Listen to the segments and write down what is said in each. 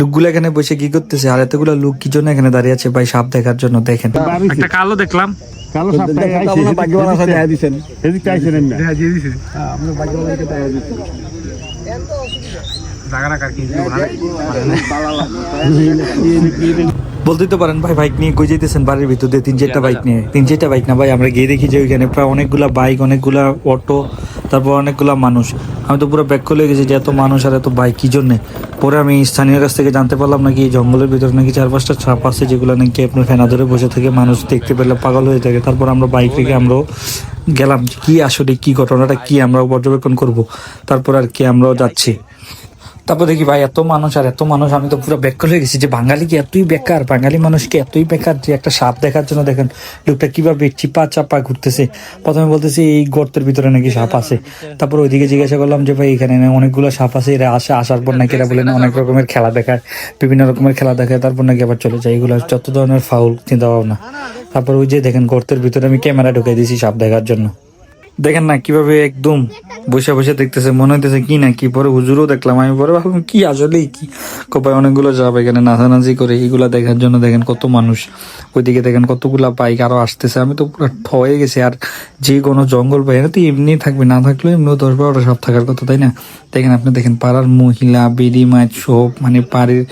লোকগুলো এখানে বসে কি করতেছে? আর এতগুলো লোক কি জন্য এখানে দাঁড়িয়ে আছে? ভাই সাপ দেখার জন্য দেখেন। একটা কালো দেখলাম। কালো দেখা এদিকে আইছেন না দেখা কি বলতেই তো পারেন ভাই বাইক নিয়ে কই যেতেছেন বাড়ির ভিতর দিয়ে তিন চারটা বাইক নিয়ে। তিন চারটা বাইক না ভাই আমরা গিয়ে দেখি যে ওইখানে প্রায় অনেকগুলা বাইক অনেকগুলা অটো তারপর অনেকগুলা মানুষ। আমি তো পুরো ব্যাক করে গেছি যে এত মানুষ আর এত বাইক কি জন্যে? পরে আমি স্থানীয় কাছ থেকে জানতে পারলাম নাকি এই জঙ্গলের ভিতরে নাকি চার পাঁচটা ছাপ আছে, যেগুলো নাকি আপনার ফেনা ধরে বসে থাকে মানুষ দেখতে পেলে পাগল হয়ে থাকে। তারপর আমরা বাইক রেখে আমরাও গেলাম কি আসলে কি ঘটনাটা, কি আমরা পর্যবেক্ষণ করব। তারপর আর কি আমরাও যাচ্ছি। তারপর দেখি ভাই, এত মানুষ আর এত মানুষ, আমি তো পুরো বেকার হয়ে গেছি যে বাঙালি কি এতই বেকার? বাঙালি মানুষ কি এতই বেকার যে একটা সাপ দেখার জন্য দেখেন, লোকটা কীভাবে চিপা চাপা ঘুরতেছে। প্রথমে বলতেছে, এই গর্তের ভিতরে নাকি সাপ আছে? তারপর ওইদিকে জিজ্ঞাসা করলাম যে, ভাই, এখানে অনেকগুলো সাপ আছে? এরা আসে, আসার পর নাকি এরা বলেন অনেক রকমের খেলা দেখায়, বিভিন্ন রকমের খেলা দেখায়, তারপর নাকি আবার চলে যায়। এগুলো যত ধরনের ফাউল চিন্তা ভাবনা। তারপর ওই যে দেখেন, গর্তের ভিতরে আমি ক্যামেরা ঢুকাই দিয়েছি সাপ দেখার জন্য। দেখেন না কীভাবে একদম বসে বসে দেখতেছে মনে হইতেছে কি না কি পরে হুজুরও দেখলাম আমি পরে ভাবলাম কি আসলেই কি? কপায় অনেকগুলো যাব এখানে নাচানাচি করে এইগুলা দেখার জন্য দেখেন কত মানুষ। ওইদিকে দেখেন কতগুলা বাইক আরও আসতেছে আমি তো পুরো ঠয়ে গেছি আর যে কোনো জঙ্গল পাই না তো এমনি থাকবে না থাকলে এমনিও দশ বারোটা সব থাকার কথা তাই না? দেখেন আপনি দেখেন পাড়ার মহিলা বেডি মাছ সব মানে বাড়ির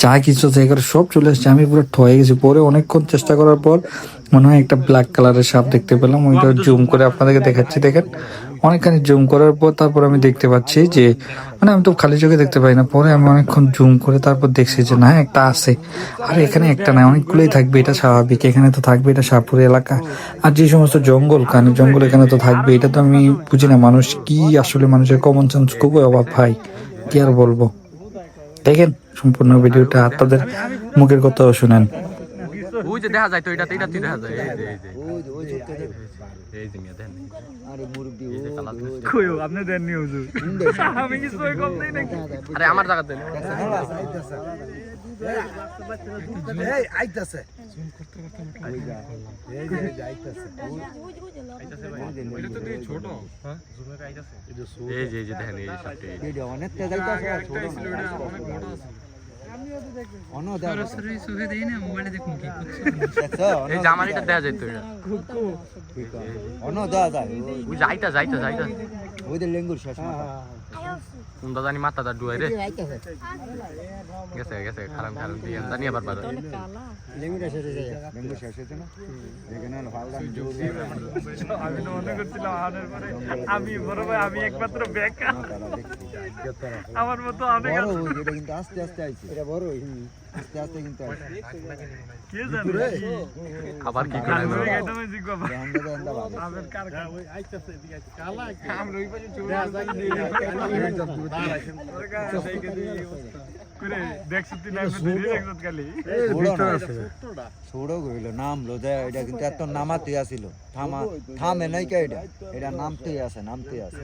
যা কিছু আছে এগুলো সব চলে আসছে আমি পুরো ঠয়ে গেছি পরে অনেকক্ষণ চেষ্টা করার পর মনে হয় একটা ব্ল্যাক কালারের সাপ দেখতে পেলাম ওইটা জুম করে আপনাদেরকে দেখাচ্ছি দেখেন। অনেকখানি জুম করার পর তারপর আমি দেখতে পাচ্ছি যে মানে আমি তো খালি চোখে দেখতে পাই না। পরে আমি অনেকক্ষণ জুম করে তারপর দেখছি যে, না, একটা আছে। আর এখানে একটা না, অনেকগুলোই থাকবে, এটা স্বাভাবিক। এখানে তো থাকবে, এটা সাপুর এলাকা। আর যে সমস্ত জঙ্গল কানে জঙ্গল এখানে তো থাকবে, এটা তো আমি বুঝি না, মানুষ কি আসলে মানুষের কমন সেন্স খুবই অভাব ভাই কি আর বলব? দেখেন, সম্পূর্ণ ভিডিওটা আপনাদের মুখের কথাও শুনেন। ওই যে দেখা যায় তো এটা এটা দেখা যায় এই যে এই যে এই যে মিয়া দেখেন আরে মুরব্বি এই যে কালা। কইও আপনি দেননি হুজুর আমি কিছু কম নেই নাকি আরে আমার এই আইতাছে এই যে এই যে দেখেন এই যে সাপটা এই আইতাছে ছোট না এই যে যায় তো এটা। অন্য দেওয়া যায় ওই যাইতা যাইতা যাইতা। ওই যে লেঙ্গুর শেষ মাথা। কোনটা জানি মাথাটা ডুয়াই রে। গেছে গেছে খারাপ খারাপ দিয়ে জানি আবার বার। লেঙ্গুর শেষ যায়। লেঙ্গুর শেষ হয়েছে না? এখানে হলো হালদা আমি তো মনে করছিলাম আনার পরে আমি বড় ভাই আমি একমাত্র বেকার আমার মতো অনেক বড় ওই এটা কিন্তু আস্তে আস্তে আইছে। এটা বড় আস্তে আস্তে কিন্তু আইছে। কে জানে? আবার করে আমি এটা আমি জিজ্ঞাসা ছোড়ো গইল নামলো যে এটা কিন্তু এত নামাতেই আসিল থামা থামে নাই এটা এটা নামতেই আছে নামতেই আছে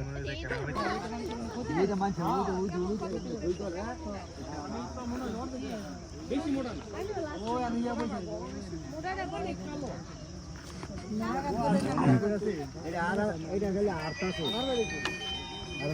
আর